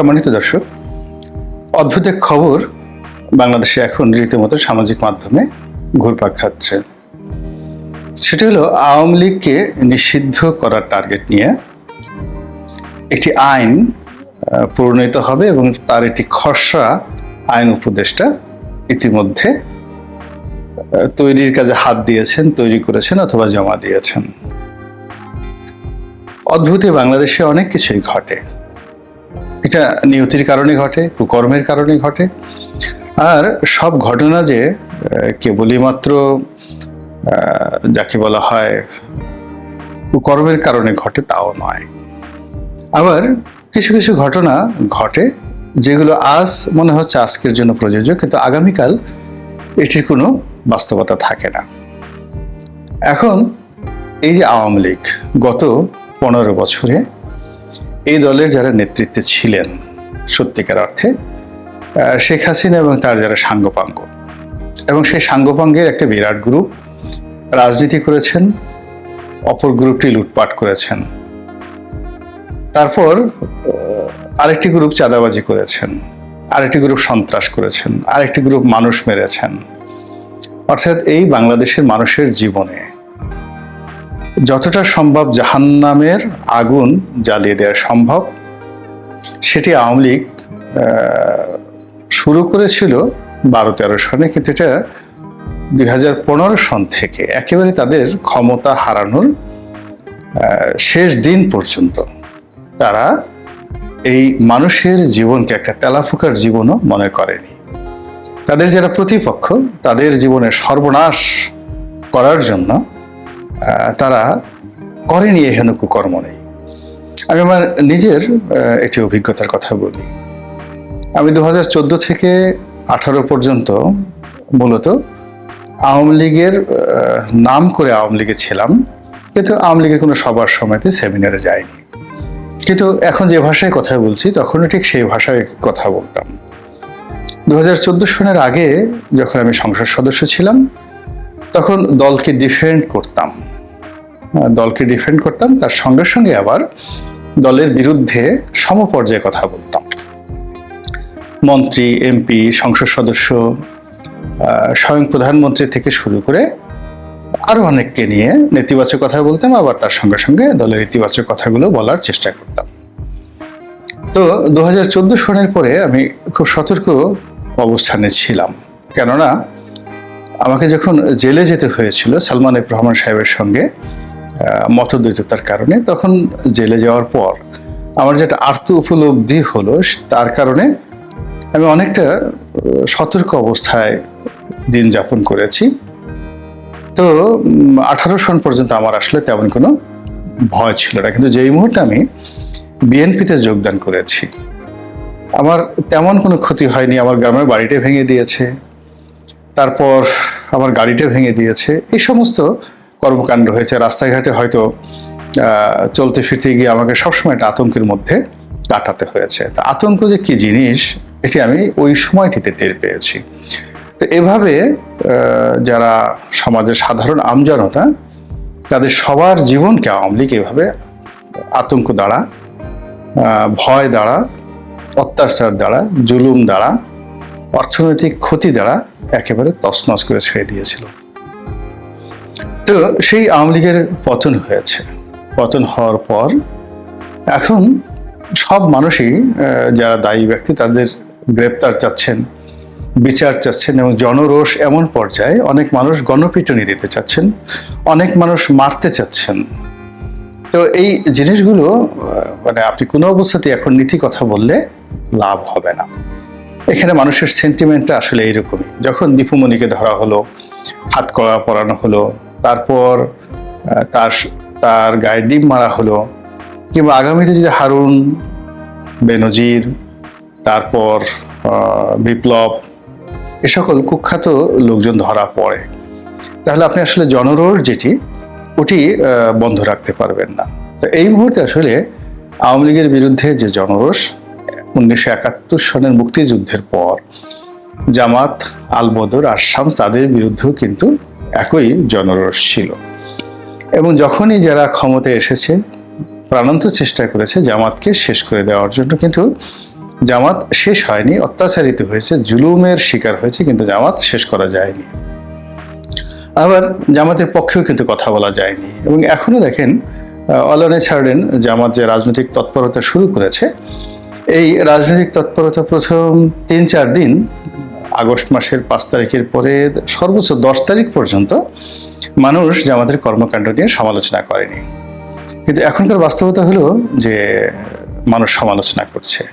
সম্মানিত দর্শক অদ্ভুত এক খবর বাংলাদেশে এখন রীতিমতো সামাজিক মাধ্যমে ঘুরপাক খাচ্ছে। সেটা হলো আওয়ামী লীগকে নিষিদ্ধ করার টার্গেট নিয়ে একটি আইন প্রণীত হবে এবং তার একটি খসড়া আইন উপদেষ্টা ইতিমধ্যে তৈরির কাজে হাত দিয়েছেন, তৈরি করেছেন অথবা জমা দিয়েছেন। অদ্ভুতে বাংলাদেশে অনেক কিছুই ঘটে। এটা নিয়তির কারণে ঘটে, কুকর্মের কারণে ঘটে। আর সব ঘটনা যে কেবলই মাত্র যাকে বলা হয় কুকর্মের কারণে ঘটে তাও নয়। আবার কিছু কিছু ঘটনা ঘটে, যেগুলো আজ মনে হচ্ছে আজকের জন্য প্রযোজ্য, কিন্তু আগামীকাল এটির কোনো বাস্তবতা থাকে না। এখন এই যে আওয়ামী লীগ গত পনেরো বছরে এই দলের যারা নেতৃত্বে ছিলেন, সত্যিকার অর্থে শেখ হাসিনা এবং তার যারা সাঙ্গপাঙ্গ। এবং সেই সাঙ্গপাঙ্গের একটা বিরাট গ্রুপ রাজনীতি করেছেন, অপর গ্রুপটি লুটপাট করেছেন। তারপর আরেকটি গ্রুপ চাঁদাবাজি করেছেন, আরেকটি গ্রুপ সন্ত্রাস করেছেন, আরেকটি গ্রুপ মানুষ মেরেছেন। অর্থাৎ এই বাংলাদেশের মানুষের জীবনে যতটা সম্ভব জাহান্নামের আগুন জ্বালিয়ে দেওয়া সম্ভব। সেটি আওয়ামী লীগ শুরু করেছিল বারো তেরো সনে, কিন্তু এটা দুই হাজার পনেরো সন থেকে। একেবারে তাদের ক্ষমতা হারানোর শেষ দিন পর্যন্ত তারা এই মানুষের জীবনকে একটা তেলাফুকার জীবনও মনে করেনি। তাদের যারা প্রতিপক্ষ, তাদের জীবনের সর্বনাশ করার জন্য তারা করেনি এহেন কুকর্ম নেই। আমি আমার নিজের একটি অভিজ্ঞতার কথা বলি। আমি দু হাজার চোদ্দ থেকে আঠারো পর্যন্ত মূলত আওয়ামী লীগের নাম করে আওয়ামী লীগে ছিলাম, কিন্তু আওয়ামী লীগের কোনো সবার সময়তে সেমিনারে যায়নি কিন্তু এখন যে ভাষায় কথা বলছি, তখনও ঠিক সেই ভাষায় কথা বলতাম। দু হাজার চোদ্দ সনের আগে যখন আমি সংসদ সদস্য ছিলাম, তখন দলকে ডিফেন্ড করতাম। দলকে ডিফেন্ড করতাম। তার সঙ্গে সঙ্গে আবার দলের বিরুদ্ধে সমপর্যায়ে কথা বলতাম। মন্ত্রী এমপি সংসদ সদস্য স্বয়ং প্রধানমন্ত্রী থেকে শুরু করে আরও অনেককে নিয়ে নেতিবাচক কথা বলতাম, আবার তার সঙ্গে সঙ্গে দলের ইতিবাচক কথাগুলো বলার চেষ্টা করতাম। তো দু হাজার চোদ্দ সনের পরে আমি খুব সতর্ক অবস্থানে ছিলাম। কেননা আমাকে যখন জেলে যেতে হয়েছিল সালমান এফ রহমান সাহেবের সঙ্গে মতদ্বৈততার কারণে তখন জেলে যাওয়ার পর আমার যেটা আর্ত উপলব্ধি হলো তার কারণে আমি অনেকটা সতর্ক অবস্থায় দিন যাপন করেছি। তো আঠারো সন পর্যন্ত আমার আসলে তেমন কোনো ভয় ছিল না। কিন্তু যেই মুহূর্তে আমি বিএনপিতে যোগদান করেছি, আমার তেমন কোনো ক্ষতি হয়নি। আমার গ্রামের বাড়িটা ভেঙে দিয়েছে, তারপর আমার গাড়িটা ভেঙে দিয়েছে, এই সমস্ত কর্মকাণ্ড হয়েছে, রাস্তাঘাটে হয়তো চলতে ফিরতে গিয়ে আমাকে সবসময় একটা আতঙ্কের মধ্যে কাটাতে হয়েছে। তা আতঙ্ক যে কি জিনিস, এটি আমি ওই সময়টিতে টের পেয়েছি। তো এভাবে যারা সমাজের সাধারণ আমজনতা, তাদের সবার জীবনকে আওয়ামী লীগ এভাবে আতঙ্ক দ্বারা ভয় দ্বারা, অত্যাচার দ্বারা, জুলুম দ্বারা, অর্থনৈতিক ক্ষতি দ্বারা একেবারে তছনছ করে ছেড়ে দিয়েছিল। তো সেই আওয়ামী লীগের পতন হয়েছে। পতন হওয়ার পর এখন সব মানুষই যারা দায়ী ব্যক্তি তাদের গ্রেপ্তার চাচ্ছেন, বিচার চাচ্ছেন এবং জনরোষ এমন পর্যায়ে অনেক মানুষ গণপিটুনি দিতে চাচ্ছেন, অনেক মানুষ মারতে চাচ্ছেন। তো এই জিনিসগুলো মানে আপনি কোনো অবস্থাতে এখন নীতি কথা বললে লাভ হবে না। এখানে মানুষের সেন্টিমেন্টটা আসলে এইরকমই। যখন দীপুমণিকে ধরা হলো, হাত কড়া পরানো হলো তারপর তার তার গায়ে ডিম মারা হলো। কিংবা আগামীতে যদি হারুন, বেনজির, তারপর বিপ্লব, এ সকল কুখ্যাত লোকজন ধরা পড়ে। তাহলে আপনি আসলে জনরোষ যেটি, ওটি বন্ধ রাখতে পারবেন না। তো এই মুহূর্তে আসলে আওয়ামী লীগের বিরুদ্ধে যে জনরোষ, উনিশশো একাত্তর সনের মুক্তিযুদ্ধের পর, জামাত আলবদর আর শামস তাদের বিরুদ্ধেও কিন্তু একই জনরস ছিল। এবং যখনই যারা ক্ষমতায় এসেছে, প্রাণান্ত চেষ্টা করেছে জামাতকে শেষ করে দেওয়ার জন্য, কিন্তু জামাত শেষ হয়নি, অত্যাচারিত হয়েছে, জুলুমের শিকার হয়েছে, কিন্তু জামাত শেষ করা যায়নি। আবার জামাতের পক্ষেও কিন্তু কথা বলা যায়নি। এবং এখনও দেখেন অলনে ছাড়েন জামাত যে রাজনৈতিক তৎপরতা শুরু করেছে, এই রাজনৈতিক তৎপরতা প্রথম তিন চার দিন আগস্ট মাসের পাঁচ তারিখের পরে সর্বোচ্চ দশ তারিখ পর্যন্ত মানুষ যে আমাদের কর্মকাণ্ড নিয়ে সমালোচনা করেনি। কিন্তু এখনকার বাস্তবতা হলো যে মানুষ সমালোচনা করছে।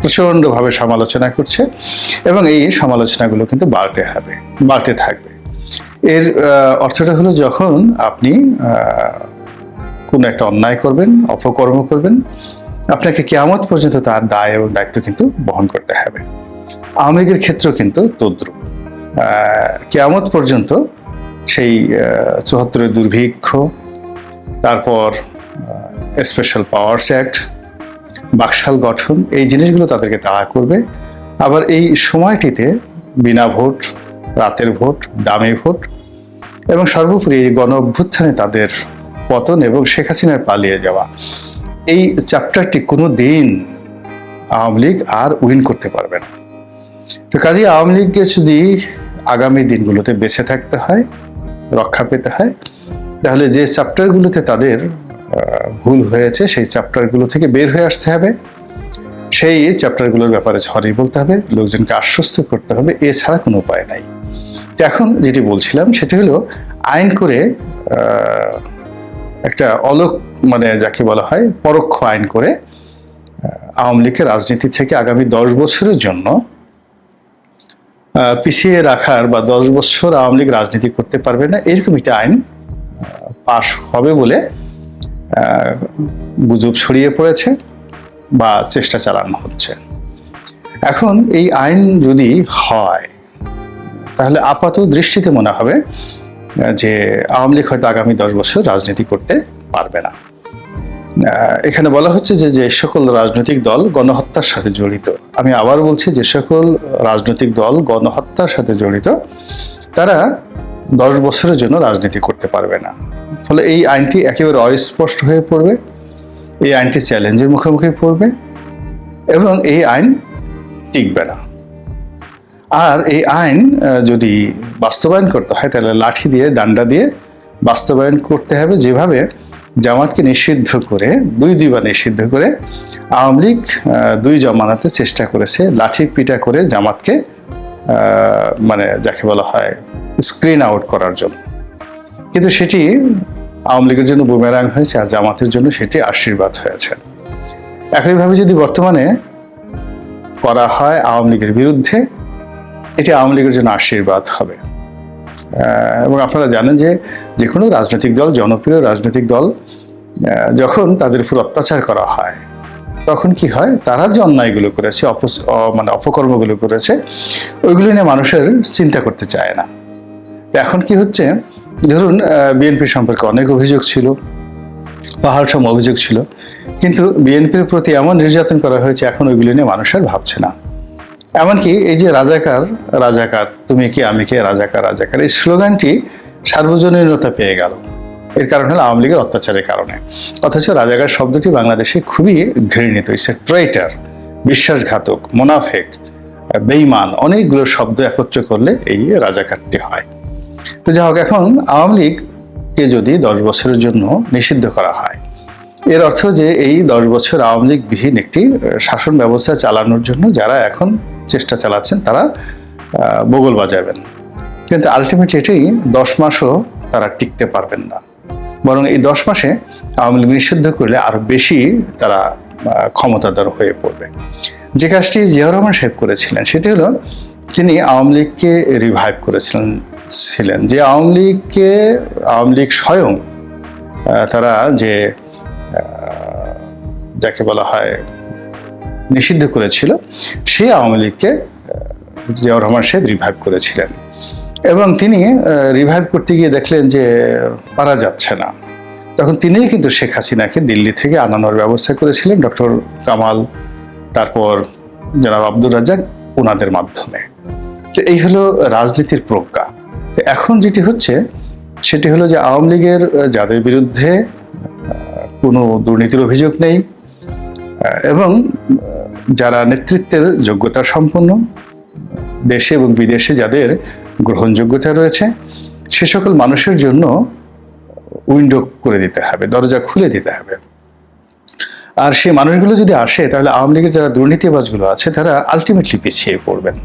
প্রচণ্ডভাবে সমালোচনা করছে এবং এই সমালোচনাগুলো কিন্তু বাড়তে হবে, বাড়তে থাকবে। এর অর্থটা হলো যখন আপনি কোনো একটা অন্যায় করবেন, অপকর্ম করবেন, আপনাকে কেয়ামত পর্যন্ত তার দায় এবং দায়িত্ব কিন্তু বহন করতে হবে। আওয়ামী লীগের ক্ষেত্রেও কিন্তু তদ্রুপ। কেয়ামত পর্যন্ত সেই চুয়াত্তরের দুর্ভিক্ষ, তারপর স্পেশাল পাওয়ার্স অ্যাক্ট বাকশাল গঠন, এই জিনিসগুলো তাদেরকে তাড়া করবে। আবার এই সময়টিতে বিনা ভোট, রাতের ভোট দামি ভোট এবং সর্বোপরি গণ অভ্যুত্থানে তাদের পতন এবং শেখ হাসিনার পালিয়ে যাওয়া। এই চ্যাপ্টারটি কোনো দিন আওয়ামী লীগ আর উইন করতে পারবে না। তো কাজে আওয়ামী লীগকে যদি আগামী দিনগুলোতে বেঁচে থাকতে হয়, রক্ষা পেতে হয়, তাহলে যে চ্যাপ্টারগুলোতে তাদের ভুল হয়েছে, সেই চ্যাপ্টারগুলো থেকে বের হয়ে আসতে হবে। সেই চ্যাপ্টারগুলোর ব্যাপারে ঝড়ই বলতে হবে, লোকজনকে আশ্বস্ত করতে হবে, এছাড়া কোনো উপায় নাই। এখন যেটি বলছিলাম, সেটি হলো আইন করে একটা অলোক মানে যাকে বলা হয়, পরোক্ষ আইন করে আওয়ামী লীগের রাজনীতি থেকে আগামী দশ বছরের জন্য পিছিয়ে রাখার বা দশ বছর আওয়ামী লীগ রাজনীতি করতে পারবে না, এরকম একটা আইন পাশ হবে বলে গুজব ছড়িয়ে পড়েছে বা চেষ্টা চালানো হচ্ছে। এখন এই আইন যদি হয়, তাহলে আপাত দৃষ্টিতে মনে হবে যে আওয়ামী লীগ হয়তো আগামী দশ বছর রাজনীতি করতে পারবে না। এখানে বলা হচ্ছে যে যে সকল রাজনৈতিক দল গণহত্যার সাথে জড়িত। আমি আবার বলছি যে সকল রাজনৈতিক দল গণহত্যার সাথে জড়িত, তারা দশ বছরের জন্য রাজনীতি করতে পারবে না। ফলে এই আইনটি একেবারে অস্পষ্ট হয়ে পড়বে, এই আইনটি চ্যালেঞ্জের মুখোমুখি পড়বে এবং এই আইন টিকবে না। আর এই আইন যদি বাস্তবায়ন করতে হয়, তাহলে লাঠি দিয়ে, ডান্ডা দিয়ে বাস্তবায়ন করতে হবে যেভাবে জামাতকে নিষিদ্ধ করে, দুই দুইবার নিষিদ্ধ করে আওয়ামী লীগ দুই জমানাতে চেষ্টা করেছে লাঠি পিটা করে জামাতকে মানে যাকে বলা হয় স্ক্রিন আউট করার জন্য। কিন্তু সেটি আওয়ামী লীগের জন্য বুমেরাং হয়েছে আর জামাতের জন্য সেটি আশীর্বাদ হয়েছে। একইভাবে যদি বর্তমানে করা হয় আওয়ামী লীগের বিরুদ্ধে, এটি আওয়ামী লীগের জন্য আশীর্বাদ হবে। এবং আপনারা জানেন যে যে কোনো রাজনৈতিক দল, জনপ্রিয় রাজনৈতিক দল যখন তাদের উপর অত্যাচার করা হয়, তখন কি হয়? তারা যে অন্যায়গুলো করেছে অপ- মানে অপকর্মগুলো করেছে, ওইগুলো নিয়ে মানুষের চিন্তা করতে চায় না। এখন কি হচ্ছে? ধরুন বিএনপি সম্পর্কে অনেক অভিযোগ ছিল পাহাড় সম অভিযোগ ছিল, কিন্তু বিএনপির প্রতি এমন নির্যাতন করা হয়েছে, এখন ওইগুলো নিয়ে মানুষ আর ভাবছে না। এমনকি এই যে রাজাকার রাজাকার, তুমি কি, আমি কে, রাজাকার রাজাকার, এই স্লোগানটি সার্বজনীনতা পেয়ে গেল। এর কারণ হলো আওয়ামী লীগের অত্যাচারের কারণে। অথচ রাজাকার শব্দটি বাংলাদেশে খুবই ঘৃণিত ইটস ট্রেটার বিশ্বাসঘাতক, মোনাফেক বেইমান অনেকগুলো শব্দ একত্র করলে এই রাজাকারটি হয়। তো যাই হোক, এখন আওয়ামী লীগকে যদি দশ বছরের জন্য নিষিদ্ধ করা হয়, এর অর্থ যে এই দশ বছর আওয়ামী লীগ বিহীন একটি শাসন ব্যবস্থা চালানোর জন্য যারা এখন চেষ্টা চালাচ্ছেন, তারা বগল বাজাবেন। কিন্তু আলটিমেটলি এটি দশ মাসও তারা টিকতে পারবেন না। বরং এই দশ মাসে আওয়ামী লীগ নিষিদ্ধ করলে আরও বেশি তারা ক্ষমতাধর হয়ে পড়বে। যে কাজটি জিয়াউর রহমান সাহেব করেছিলেন, সেটি হলো তিনি আওয়ামী লীগকে রিভাইভ করেছিলেন, ছিলেন। যে আওয়ামী লীগকে, আওয়ামী লীগ স্বয়ং তারা যে যাকে বলা হয় নিষিদ্ধ করেছিল, সেই আওয়ামী লীগকে জিয়াউর রহমান সাহেব রিভাইভ করেছিলেন। এবং তিনি রিভাইভ করতে গিয়ে দেখলেন যে, পারা যাচ্ছে না। তখন তিনিই কিন্তু শেখ হাসিনাকে দিল্লি থেকে আনানোর ব্যবস্থা করেছিলেন, ডক্টর কামাল, তারপর জনাব আব্দুর রাজ্জাক ওনাদের মাধ্যমে। তো এই হলো রাজনীতির প্রজ্ঞা। তো এখন যেটি হচ্ছে, সেটি হলো যে আওয়ামী লীগের যাদের বিরুদ্ধে কোনো দুর্নীতির অভিযোগ নেই এবং যারা নেতৃত্বের যোগ্যতা সম্পন্ন, দেশে এবং বিদেশে যাদের গ্রহণযোগ্যতা রয়েছে, সে সকল মানুষের জন্য উইন্ডো করে দিতে হবে, দরজা খুলে দিতে হবে। আর সেই মানুষগুলো যদি আসে, তাহলে আওয়ামী লীগের যারা দুর্নীতিবাজগুলো আছে, তারা আলটিমেটলি পিছিয়ে পড়বেন।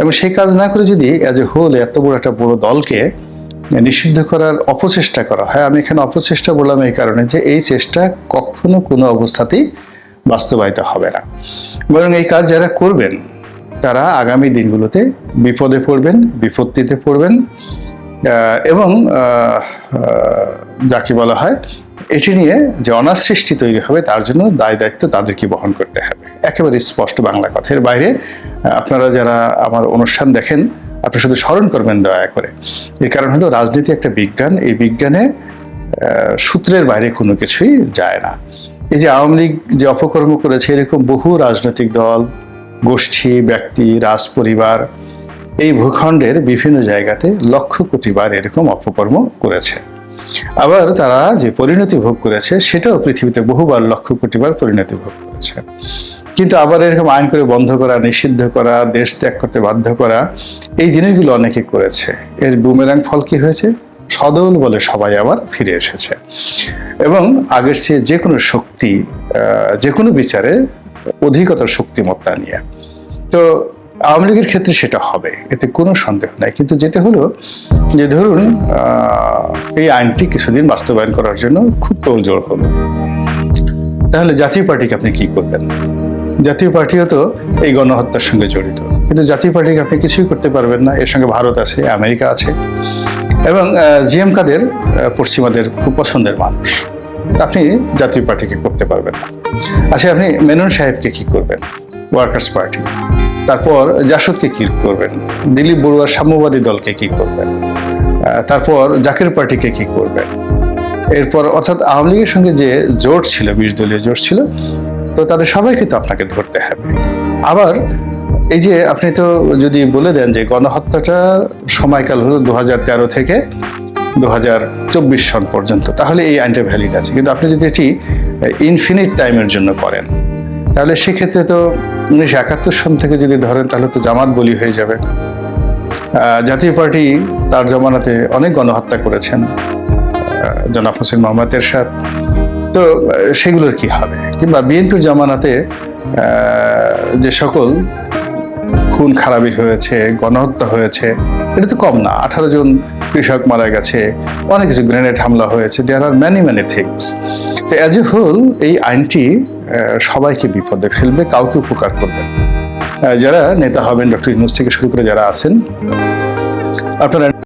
এবং সেই কাজ না করে যদি অ্যাজ এ হোল এত বড় একটা বড় দলকে নিষিদ্ধ করার অপচেষ্টা করা হয়, আমি এখানে অপচেষ্টা বললাম এই কারণে যে এই চেষ্টা কখনো কোনো অবস্থাতেই বাস্তবায়িত হবে না। বরং এই কাজ যারা করবেন, তারা আগামী দিনগুলোতে বিপদে পড়বেন, বিপত্তিতে পড়বেন এবং যাকে বলা হয়, এটি নিয়ে যে অনার সৃষ্টি তৈরি হবে, তার জন্য দায় দায়িত্ব তাদেরকে বহন করতে হবে। একেবারে স্পষ্ট বাংলা কথা এর বাইরে আপনারা যারা আমার অনুষ্ঠান দেখেন আপনি শুধু স্মরণ করবেন দয়া করে। এর কারণ হলো, রাজনীতি একটা বিজ্ঞান, এই বিজ্ঞানে সূত্রের বাইরে কোনো কিছুই যায় না। এই যে আওয়ামী লীগ যে অপকর্ম করেছে, এরকম বহু রাজনৈতিক দল, গোষ্ঠী, ব্যক্তি, রাজ পরিবার, এই ভূখণ্ডের বিভিন্ন জায়গাতে লক্ষ কোটিবার এরকম অপকর্ম করেছে। আবার তারা যে পরিণতি ভোগ করেছে, সেটাও পৃথিবীতে বহুবার লক্ষ কোটিবার পরিণতি ভোগ করেছে। কিন্তু আবার এরকম আইন করে বন্ধ করা, নিষিদ্ধ করা, দেশ ত্যাগ করতে বাধ্য করা, এই জিনিসগুলো অনেকে করেছে। এর বুমেরাং ফল কি হয়েছে? সদল বলে সবাই আবার ফিরে এসেছে। এবং আগের চেয়ে যে কোনো শক্তি যে কোনো বিচারে অধিকতর শক্তিমত্তা নিয়ে। তো আওয়ামী লীগের ক্ষেত্রে সেটা হবে, এতে কোনো সন্দেহ নাই। কিন্তু যেটা হলো যে ধরুন এই আইনটি কিছুদিন বাস্তবায়ন করার জন্য খুব তোড়জোড় হলো। তাহলে জাতীয় পার্টিকে আপনি কি করবেন? জাতীয় পার্টিও তো এই গণহত্যার সঙ্গে জড়িত। কিন্তু জাতীয় পার্টিকে আপনি কিছুই করতে পারবেন না। এর সঙ্গে ভারত আছে, আমেরিকা আছে। এবং জি এম কাদের পশ্চিমাদের খুব পছন্দের মানুষ। আপনি জাতীয় পার্টিকে করতে পারবেন না। আচ্ছা আপনি মেনন সাহেবকে কি করবেন? Workers party. তারপর জাসদকে কি করবেন? দিলীপ বড়ুয়ার সাম্যবাদী দলকে কি করবেন? তারপর জাকির পার্টিকে কি করবেন? এরপর অর্থাৎ আওয়ামী লীগের সঙ্গে যে জোট ছিল, বিশ দলীয় জোট ছিল, তো তাদের সবাইকে তো আপনাকে ধরতে হবে। আবার এই যে আপনি তো যদি বলে দেন যে গণহত্যাটা সময়কাল হলো দু হাজার তেরো থেকে দু হাজার চব্বিশ সন পর্যন্ত, তাহলে এই আইনটা ভ্যালিড আছে। কিন্তু আপনি যদি এটি ইনফিনিট টাইমের জন্য করেন, তাহলে সেক্ষেত্রে তো উনিশশো একাত্তর সন থেকে যদি ধরেন, তাহলে তো জামাত বলি হয়ে যাবে। জাতীয় পার্টি তার জমানাতে অনেক গণহত্যা করেছেন জনাব হোসেন মোহাম্মদ এরশাদ। তো সেগুলোর কি হবে? কিংবা বিএনপির জামানাতে যে সকল খুন খারাপি হয়েছে, গণহত্যা হয়েছে, এটা তো কম না। আঠারো জন কৃষক মারা গেছে, অনেক কিছু গ্রেনেড হামলা হয়েছে। There are many many things তো অ্যাজ এ হোল এই আইনটি সবাইকে বিপদে ফেলবে, কাউকে উপকার করবে যারা নেতা হবেন, ডক্টর ইউনুস থেকে শুরু করে যারা আছেন, আপনারা